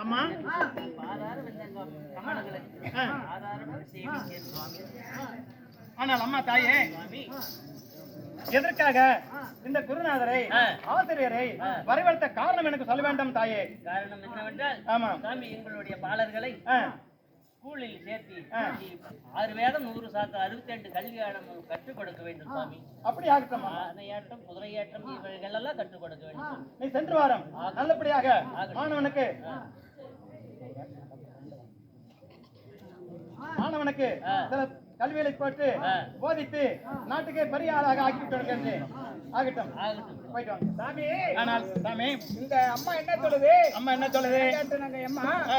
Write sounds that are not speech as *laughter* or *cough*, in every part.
அம்மா ஆனால் அம்மா தாயே எதற்காக இந்த குருநாதரை ஆசிரியரை வரவழைத்த காரணம் எனக்கு சொல்ல வேண்டாம் தாயே? காரணம் என்னவென்றால் ஆமா எங்களுடைய பாலர்களை ஸ்கூலில் சேர்த்து. ஆறு வேதம் நூறு சாக்கு அறுபத்தி ரெண்டு கல்வியாடம் கற்றுக் கொடுக்க வேண்டும் சுவாமி. அப்படி ஆகட்டும்மா ஆனையாட்டம் குதிரையாட்டம் இவைகள் எல்லாம் கற்றுக் கொடுக்க வேண்டும். நீ சென்று வாரம். நல்லபடியாக மாணவனுக்கு. மாணவனுக்கு சில கல்விகளை போட்டு போதித்து நாட்டுக்கே பெரிய ஆளாக ஆக்கிவிட்டு. ஆகட்டும். ஆகட்டும். போயிட்டு வாங்க. சாமி. ஆனால் சாமி. இந்த அம்மா என்ன சொல்லுது? அம்மா என்ன சொல்லுது? நாங்க அம்மா. ஆ,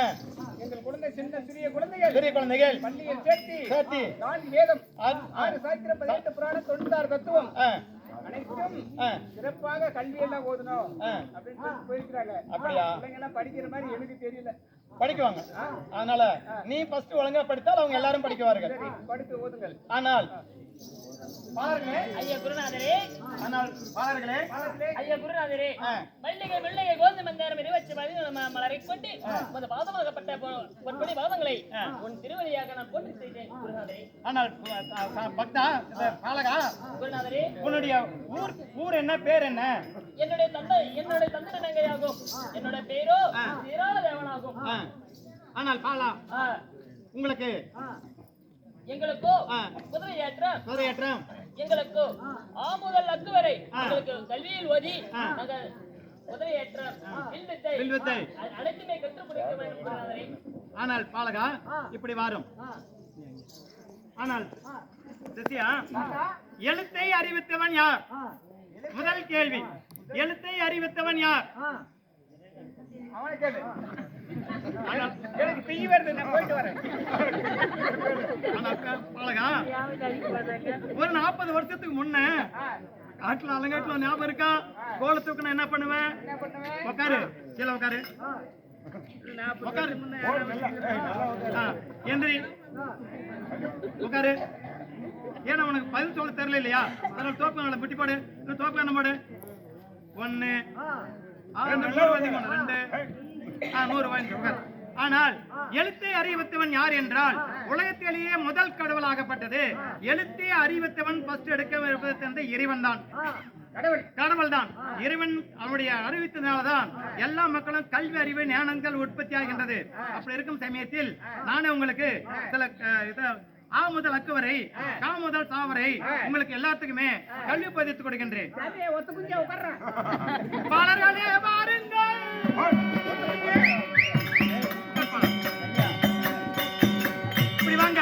எங்கள் குழந்தை சின்ன சிறிய குழந்தைகள் பெரிய குழந்தைகள். பள்ளியில் சேர்த்து சேர்த்தி. நான்கு வேதம் ஆ- ஆறு சாஸ்திரம் பதினெட்டு புராணம் தொண்ணூத்தாறு தத்துவம். அனைத்தும் சிறப்பாக கல்வி எல்லாம் ஓதணும். அப்படின்னு போயிருக்கிறாங்க. அப்படியா? எல்லாம் படிக்கிற மாதிரி எனக்கு தெரியல. படிக்குவாங்க. அதனால நீ ஃபர்ஸ்ட் ஒழுங்கா படித்தால் அவங்க எல்லாரும் படிக்குவார்கள். படுத்து ஓதுங்கள். ஆனால் பாருங்களே ஐயா குருநாதரே. ஆனால் ஐயா குருநாதரே. மல்லிகை வெள்ளையை கோதுமை நேரம் இருவச்சு மலரை கொண்டு உமது பாதமாகப்பட்ட பொற்படி பாதங்களை உன் திருவடியாக நான் போட்டு செய்தேன் குருநாதரே. ஆனால் பக்தா பாலகா குருநாதரே. உன்னுடைய ஊர் ஊர் என்ன பேர் என்ன? என்னுடைய தந்தை என்னுடைய தந்தை நங்கையாகும் என்னுடைய பேரோ திராள தேவனாகும். ஆனால் பாலா. உங்களுக்கு எங்களுக்கோ. குதிரை ஏற்றம் குதிரையேற்றம். எங்களுக்கு ஆ. முதல் அக்கு வரை. எங்களுக்கு கல்வியில் ஓதி. நாங்கள் குதிரை ஏற்றம் வில்வித்தை. வில்வித்தை. அ- அனைத்துமே கற்றுக் கொடுக்க வேண்டும் குருநாதரே ஆனால் பாலகா இப்படி வரும். ஆனால் சித்தியா எழுத்தை அறிவித்தவன் யார்? முதல் கேள்வி. எழுத்தை அறிவித்தவன் யார்? அவனை கேளு. எனக்கு பெய்ய வருது நான் போயிட்டு வரேன். ஆனால் பா- பாலகா. ஒரு நாற்பது வருஷத்துக்கு முன்ன காட்டுல அலங்காட்டுல ஞாபகம் இருக்கா? கோல தூக்கினா என்ன பண்ணுவேன்? உட்காரு கீழே உட்காரு உட்காரு ஆ, எந்திரி உட்காரு ஏன்னா உனக்கு பதில் சொல்ல தெரியல இல்லையா அதனால தோப்பாங்கள முட்டி போடு இன்னும் தோப்பா என்ன போடு ஒன்னு நூறு வாங்கி ஆனால் எழுத்தை அறிவித்தவன் யார் என்றால் உலகத்திலேயே முதல் கடவுளாகப்பட்டது எழுத்தை அறிவித்தவன் ஃபர்ஸ்ட் எடுக்க இறைவன் தான். கடவுள். தான். இறைவன் அவனுடைய அறிவித்தனாலதான் எல்லா மக்களும் கல்வி அறிவு ஞானங்கள் உற்பத்தி ஆகின்றது அப்படி இருக்கும் சமயத்தில் நானே உங்களுக்கு சில ஆ முதல் அக்கு வரை கா முதல் சா வரை உங்களுக்கு எல்லாத்துக்குமே கல்வி பதித்து கொடுக்கின்றேன். *laughs* பாலர்களே வாருங்கள். இப்படி வாங்க.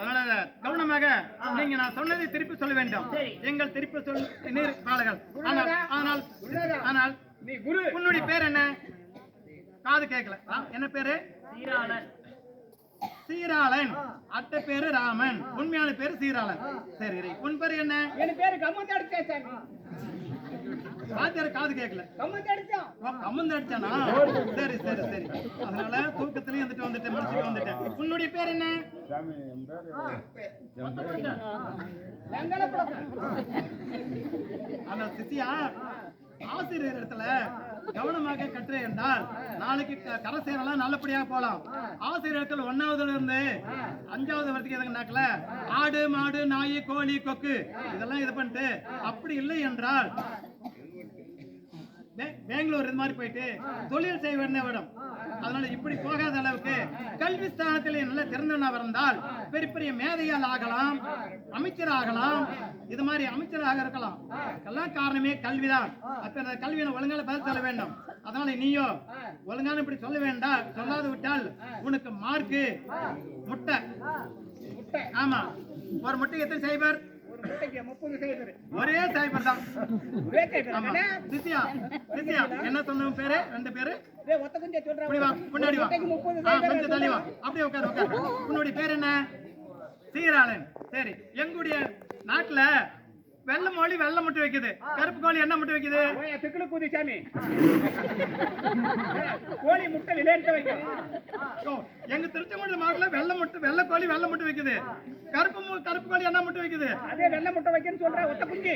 அதனால கவனமாக நீங்க நான் சொன்னதை திருப்பி சொல்ல வேண்டும். எங்கள் திருப்பி சொல் நீர் ஆனால் ஆனால் ஆனால் நீ குரு. உன்னுடைய பேர் என்ன? காது கேட்கல. என்ன பேரு? சீராளன். சீராளன். அட்டை பேரு ராமன். உண்மையான பேரு சீராளன். சரி. உன் பேரு என்ன? என் பேரு சாமி வாத்தியார் காது கேட்கல கம்மந்து அடிச்சான்? சரி சரி சரி. அதனால தூக்கத்திலயும் இருந்துட்டு வந்துட்டேன் முடிச்சுட்டு வந்துட்டேன். உன்னுடைய பேர் என்ன? அந்த சிசியா ஆசிரியர் இடத்துல கவனமாக கற்று என்றால் நாளைக்கு க- கரை சேரலாம் நல்லபடியாக போலாம். ஆசிரியர் இடத்துல ஒன்னாவதுல இருந்து அஞ்சாவது வரைக்கும் எதுக்குனாக்கல ஆடு மாடு நாய் கோழி கொக்கு. இதெல்லாம் இது பண்ணிட்டு அப்படி இல்லை என்றால் பெங்களூர் இது மாதிரி போயிட்டு தொழில் செய்ய வேண்டிய இடம் அதனால இப்படி போகாத அளவுக்கு கல்வி ஸ்தானத்தில் நல்ல திறந்தவனாக இருந்தால் பெரிய பெரிய மேதையால் ஆகலாம் அமைச்சர் ஆகலாம். இது மாதிரி அமைச்சராக இருக்கலாம். எல்லாம் காரணமே கல்விதான். அப்ப கல்வியை ஒழுங்கான பதில் சொல்ல வேண்டும். அதனால நீயோ ஒழுங்கான இப்படி சொல்ல வேண்டாம். சொல்லாது விட்டால் உனக்கு மார்க்கு முட்டை. முட்டை. ஆமா. ஒரு முட்டை எத்தனை சைபர்? ஒரே சைபர் தான்? சித்தியா சித்தியா என்ன சொன்ன பேரு? ரெண்டு பேரு? முன்னாடி வா கொஞ்சம் தள்ளி வா. அப்படியே உட்காரு உட்காரு. உன்னுடைய பேர் என்ன? சீராளன். சரி எங்களுடைய நாட்டுல வெள்ளை மொழி வெள்ளை முட்டை வைக்குது. கருப்பு கோழி என்ன முட்டை வைக்குது? ஓயா திக்குலு கூதி சாமி. கோழி முட்டை விளையாட்டு வைக்க ஓ, எங்க திருச்செங்கோடு மாவட்டத்துல வெள்ளை முட்டை வெள்ளை கோழி வெள்ளை முட்டை வைக்குது. கருப்பு கருப்பு கோழி என்ன முட்டை வைக்குது? அதே வெள்ளை முட்டை வைக்கன்னு சொல்ற ஒத்த குஞ்சு.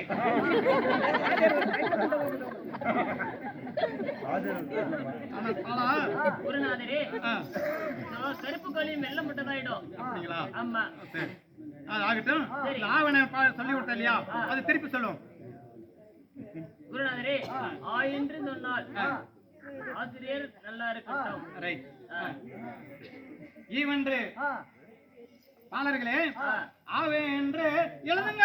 குருநாதரே கருப்பு கோழியும் வெள்ளை முட்டை தாயிடும் அப்படிங்களா? ஆமா. அது ஆகட்டும். ஆவண சொல்லி கொடுத்த இல்லையா? அது திருப்பி சொல்லுவோம் குருநாதரே ஆ. என்று சொன்னால் ஆசிரியர் நல்லா இருக்கட்டும். ரைட். ஈவென்று. பாலர்களே ஆ. ஆவென்று எழுதுங்க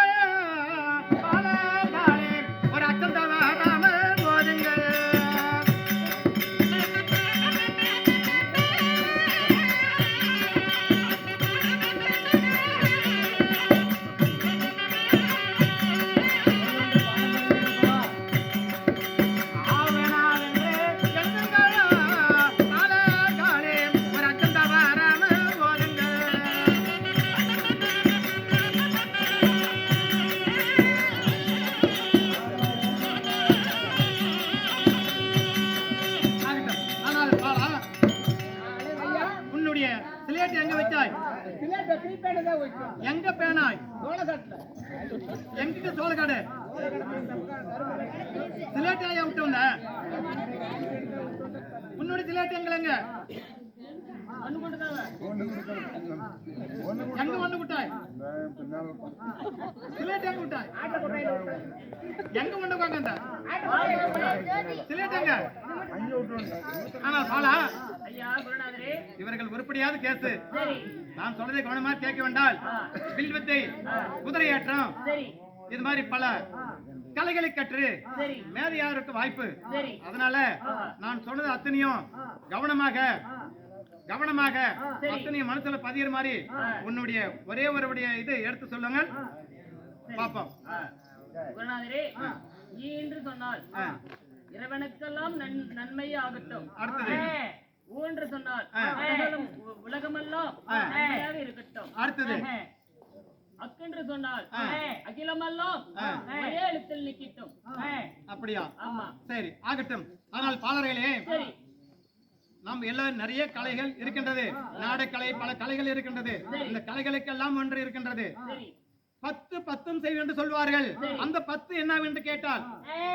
எங்க பேனாய் சோளக்காட்டுல. எங்கிட்ட சோளக்காடு சிலேட் ஐயா விட்டு வந்த உன்னுடைய சிலேட் எங்க ஒண்ணு எங்க விட்டாய்? சிலேட் எங்க விட்டாய்? எங்க ஒண்ணு எங்க? ஆனா பாலா இவர்கள் உருப்படியாவது கேசு. நான் சொல்றதை கவனமா கேட்க வேண்டால் வில்வித்தை குதிரையேற்றம் சரி. இது மாதிரி பல கலைகளை கற்று மேதையாருக்கு வாய்ப்பு. அதனால நான் சொன்னது அத்தனையும் கவனமாக கவனமாக. அத்தனையும் மனசுல பதிகிற மாதிரி உன்னுடைய ஒரே ஒருடைய இது எடுத்து சொல்லுங்க பாப்போம். குருநாதரே ஈ என்று சொன்னால். இறைவனுக்கெல்லாம் நன்- நன்மை ஆகட்டும் அடுத்தது. என்று சொன்னால் உலகமெல்லாம் இருக்கட்டும். அடுத்தது. அக்கென்று சொன்னால். அகிலமெல்லாம். ஒரே எழுத்தில் நிக்கட்டும். அப்படியா? ஆமா. சரி ஆகட்டும். ஆனால் பாலர்களே சரி. நாம் எல்லாம் நிறைய கலைகள் இருக்கின்றது. நாடகலை பல கலைகள் இருக்கின்றது. இந்த கலைகளுக்கெல்லாம் ஒன்று இருக்கின்றது. சரி. பத்து பத்தும் செய் என்று சொல்வார்கள் அந்த பத்து என்னவென்று கேட்டால்.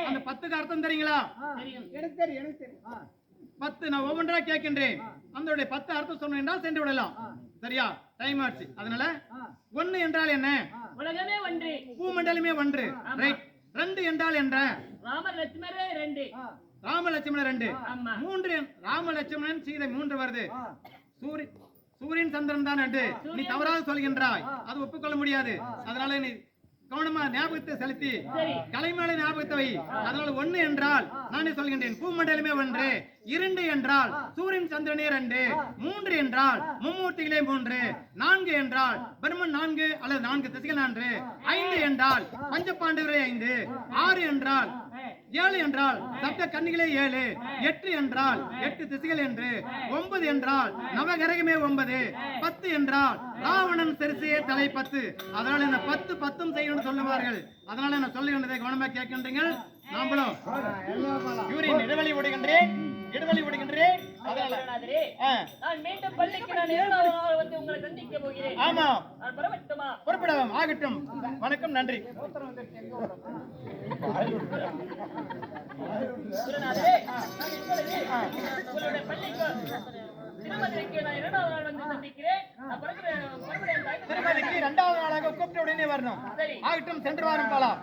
அந்த பத்துக்கு அர்த்தம் தெரியுங்களா? தெரியும். எனக்கு தெரியும் எனக்கு தெரியும். பத்து நான் ஒவ்வொன்றா கேட்கின்றேன். அந்த பத்து அர்த்தம் சொன்னேன் என்றால் சென்று விடலாம். சரியா? டைம் ஆச்சு. அதனால ஒன்னு என்றால் என்ன? உலகமே ஒன்று. பூமண்டலமே ஒன்று. ரைட் ரெண்டு என்றால் என்ன ராமர் லட்சுமரே ரெண்டு. ராம லட்சுமணன் ரெண்டு. ஆமா. மூன்று ராம லட்சுமணன் சீதை மூன்று வருது. சூரி சூரியன் சந்திரன் தான் ரெண்டு. நீ தவறாக சொல்கின்றாய். அது ஒப்புக்கொள்ள முடியாது. அதனால நீ கவனமா ஞாபகத்தை செலுத்தி. கலைமேல ஞாபகத்தை வை அதனால ஒண்ணு என்றால் நானே சொல்கின்றேன் பூமண்டலமே ஒன்று இரண்டு என்றால் சூரியன் சந்திரனே ரெண்டு மூன்று என்றால் மும்மூர்த்திகளே மூன்று நான்கு என்றால் பிரம்மன் நான்கு அல்லது நான்கு திசைகள் நான்கு ஐந்து என்றால் பஞ்சபாண்டவரே ஐந்து ஆறு என்றால் ஏழு என்றால் சப்த கன்னிகளே ஏழு எட்டு என்றால் எட்டு திசைகள் என்று ஒன்பது என்றால் நவகிரகமே ஒன்பது பத்து என்றால் ராவணன் சரிசையே தலை பத்து. அதனால என்ன பத்து பத்தும் செய்யணும்னு சொல்லுவார்கள். அதனால என்ன சொல்லுகின்றதை கவனமா கேட்கின்றீங்க? நாமளும் யூரின் இடைவெளி விடுகின்றேன் இடைவெளி விடுகின்றேன் நான் மீண்டும் பள்ளிக்கு நான் இரண்டாவது வந்து உங்களை சந்திக்க போகிறேன். ஆமா. நான் புறப்படவும் ஆகட்டும். வணக்கம் நன்றி. இரண்டாவது நாளாக கூப்பிட்ட உடனே வரணும். ஆகட்டும் சென்று வாரம் போலாம்.